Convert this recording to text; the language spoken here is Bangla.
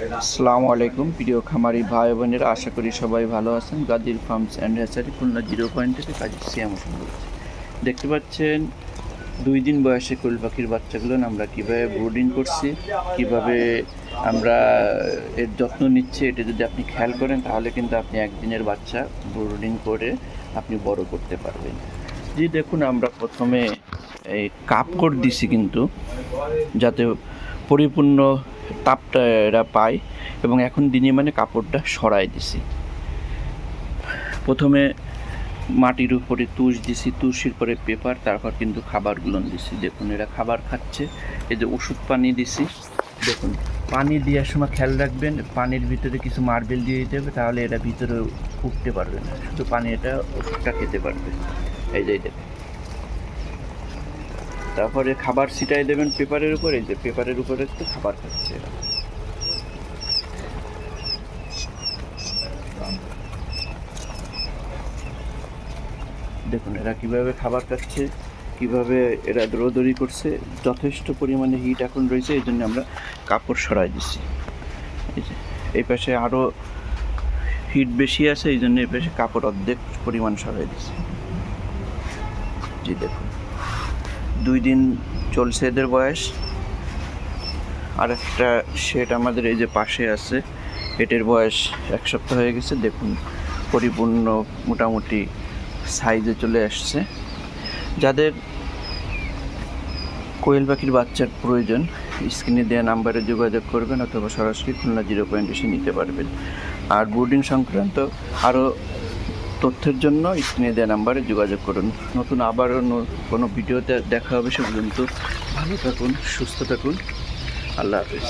আসসালামু আলাইকুম, প্রিয় খামারি ভাই বোনেরা, আশা করি সবাই ভালো আছেন। Gadir farms and hatchery, Khulna zero point থেকে কাজী সিয়াম দেখতে পাচ্ছেন, দুই দিন বয়সে কোয়েল পাখির বাচ্চাগুলো আমরা কীভাবে ব্রুডিং করছি, কীভাবে আমরা এর যত্ন নিচ্ছি, এটা যদি আপনি খেয়াল করেন, তাহলে কিন্তু আপনি একদিনের বাচ্চা ব্রুডিং করে আপনি বড় করতে পারবেন। জি, দেখুন, আমরা প্রথমে এই কাপ কাপড় দিছি কিন্তু, যাতে পরিপূর্ণ তাপটা এরা পায় এবং এখন দিনে মানে কাপড়টা সরাই দিছি। প্রথমে মাটির উপরে তুষ দিছি, তুষের পরে পেপার, তারপর কিন্তু খাবারগুলো দিছি। দেখুন, এরা খাবার খাচ্ছে। এই যে ওষুধ পানি দিছি। দেখুন, পানি দেওয়ার সময় খেয়াল রাখবেন, পানির ভিতরে কিছু মার্বেল দিয়ে দিতে হবে, তাহলে এরা ভিতরে উঠতে পারবে না। শুধু পানি এটা ওষুধটা খেতে পারবে। এই যে দেখুন তারপরে খাবার ছিটাই দেবেন পেপারের উপরে যে পেপারের উপরে একটু খাবার খাচ্ছে দেখুন, এরা কীভাবে খাবার খাচ্ছে, কীভাবে এরা দৌড়দৌড়ি করছে, যথেষ্ট পরিমাণে হিট এখন রয়েছে, এই জন্য আমরা কাপড় সরাই দিচ্ছি। এই পাশে আরও হিট বেশি আছে, এই জন্য এই পাশে কাপড় অর্ধেক পরিমাণ সরাই দিচ্ছি। জি, দেখুন। দুই দিন চলছে এদের বয়স। আর একটা শেড আমাদের এই যে পাশে আছে এটার বয়স এক সপ্তাহ হয়ে গেছে। দেখুন, পরিপূর্ণ মোটামুটি সাইজে চলে আসছে। যাদের কোয়েল পাখির বাচ্চার প্রয়োজন স্ক্রিনে দেওয়া নাম্বারে যোগাযোগ করবেন অথবা সরাসরি খুলনা জিরো পয়েন্ট এসে নিতে পারবেন। আর বোর্ডিং সংক্রান্ত আরও তথ্যের জন্য স্ক্রিনে দেওয়া নাম্বারে যোগাযোগ করুন। নতুন আবারও কোনো ভিডিওতে দেখা হবে সে পর্যন্ত ভালো থাকুন, সুস্থ থাকুন। আল্লাহ হাফিজ।